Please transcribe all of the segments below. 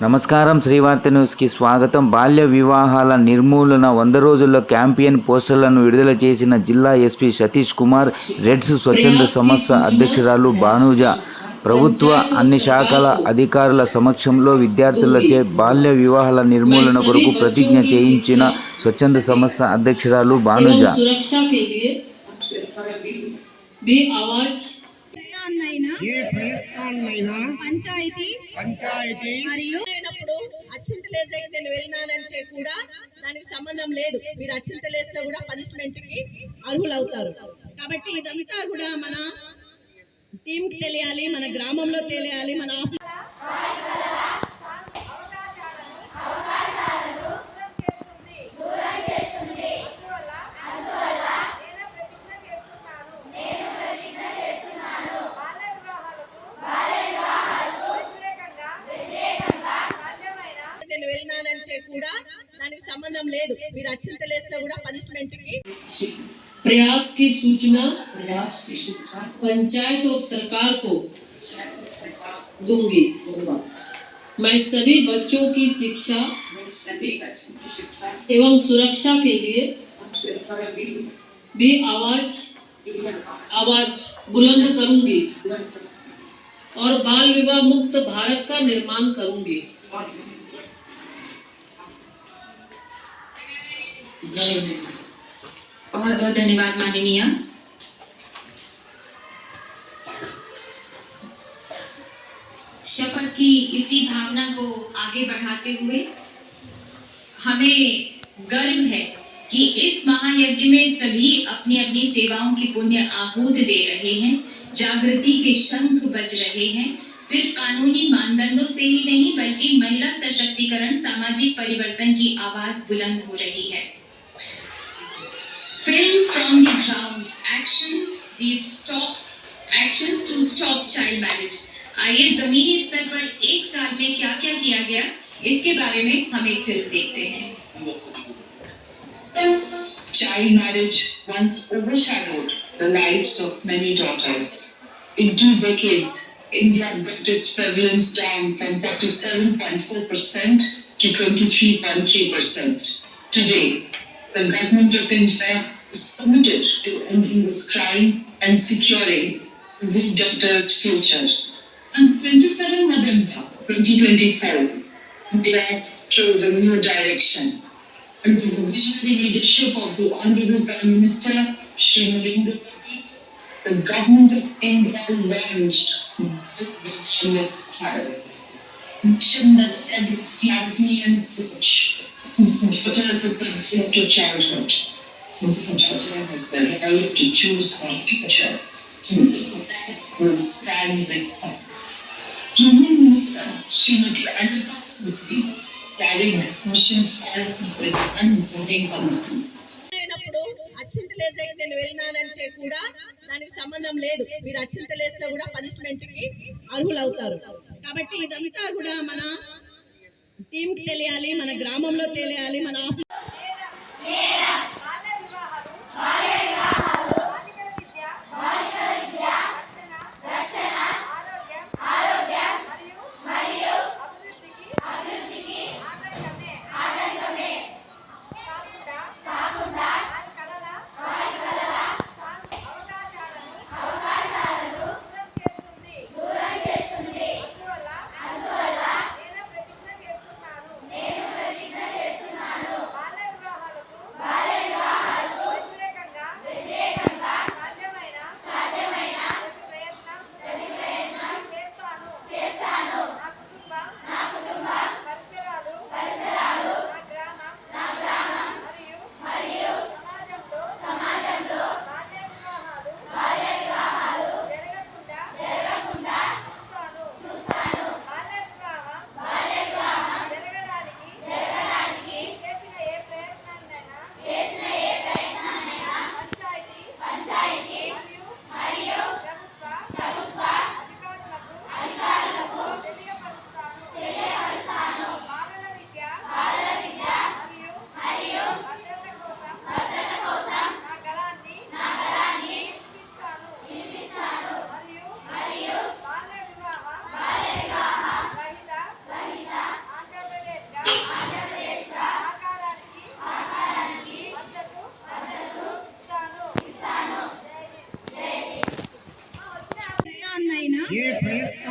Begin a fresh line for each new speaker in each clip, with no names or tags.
నమస్కారం శ్రీవార్త న్యూస్కి స్వాగతం. బాల్య వివాహాల నిర్మూలన వంద రోజుల్లో క్యాంపియన్ పోస్టర్లను విడుదల చేసిన జిల్లా ఎస్పీ సతీష్ కుమార్ రెడ్స్ స్వచ్ఛంద సంస్థ అధ్యక్షురాలు భానుజ ప్రభుత్వ అన్ని శాఖల అధికారుల సమక్షంలో విద్యార్థులచే బాల్య వివాహాల నిర్మూలన కొరకు ప్రతిజ్ఞ చేయించిన స్వచ్ఛంద సంస్థ అధ్యక్షురాలు భానుజ.
పంచాయతీ
పంచాయతీ
మరియు
అయినప్పుడు అచ్చింతలేసేకి నేను వెళ్ళినానంటే కూడా దానికి సంబంధం లేదు. మీరు అచ్చింతలేస్తే కూడా పనిష్మెంట్కి అర్హులవుతారు. కాబట్టి ఇదంతా కూడా మన టీంకి తెలియాలి మన గ్రామంలో తెలియాలి మన ఆఫీస్ కూడా దానికి సంబంధం లేదు మీరు అచ్చింతలేస్తే కూడా పనిష్మెంట్ కి
प्रयास की सूचना पंचायत और सरकार को दूंगी मैं सभी बच्चों की शिक्षा एवं सुरक्षा के लिए भी आवाज आवाज बुलंद करूंगी और बाल विवाह मुक्त भारत का निर्माण करूंगी
बहुत बहुत धन्यवाद माननीय। शपथ की इसी भावना को आगे बढ़ाते हुए हमें गर्व है कि इस महायज्ञ में सभी अपनी अपनी सेवाओं की पुण्य आहूत दे रहे हैं, जागृति के शंख बज रहे हैं। सिर्फ़ कानूनी मानदंडों से ही नहीं, बल्कि महिला सशक्तिकरण, सामाजिक परिवर्तन की आवाज़ बुलंद हो रही है। from the ground actions these stop actions to stop child marriage आइए जमीनी स्तर पर एक साल में क्या क्या किया गया इसके बारे में हम एक फिल्म देखते हैं
Child marriage once overshadowed the lives of many daughters. In two decades, India brought its prevalence down from 47.4% to 23.3%. Today, the government of India is committed to ending this crime and securing the daughter's future. On 27 November 2024, India chose a new direction under the visionary leadership of the Honorable Prime Minister Shri Narendra Modi, the government of India launched Vision Bharat, mission that said with clarity and approach, daughter is the gift to childhood. This daughter has the right to choose her future. will stand with her. Union Minister Srimati Anita Murthy carried this mission forward with unbending commitment.
అయినప్పుడు అచ్చింతలేసేకి నేను వెళ్ళినానంటే కూడా దానికి సంబంధం లేదు మీరు అచ్చింతలేస్తే కూడా పనిష్మెంట్కి అర్హులవుతారు కాబట్టి ఇదంతా కూడా మన టీం తెలియాలి మన గ్రామంలో తెలియాలి మన ఆఫీస్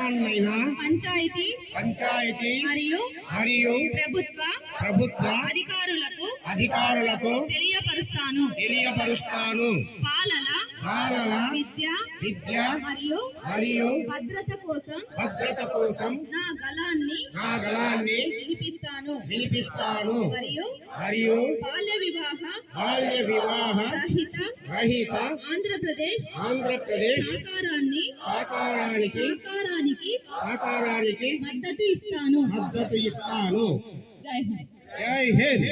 పంచాయతీ
పంచాయతీ
మరియు
మరియు
ప్రభుత్వ
ప్రభుత్వ
అధికారులకు
అధికారులకు
తెలియపరుస్తాను.
తెలియపరుస్తాను.
పాలన
బాలల
విద్య
విద్య
మరియు
మరియు
భద్రత కోసం
భద్రత కోసం
నా గలాన్ని
నా గలాన్ని
వినిపిస్తాను.
వినిపిస్తాను.
మరియు
మరియు
బాల్య వివాహ
బాల్య వివాహ
రహిత
రహిత
ఆంధ్రప్రదేశ్
ఆంధ్రప్రదేశ్
సహకారాన్ని
సహకారానికి
సహకారానికి
సహకారానికి
మద్దతు ఇస్తాను.
మద్దతు ఇస్తాను.
జై హింద్.
జై హింద్.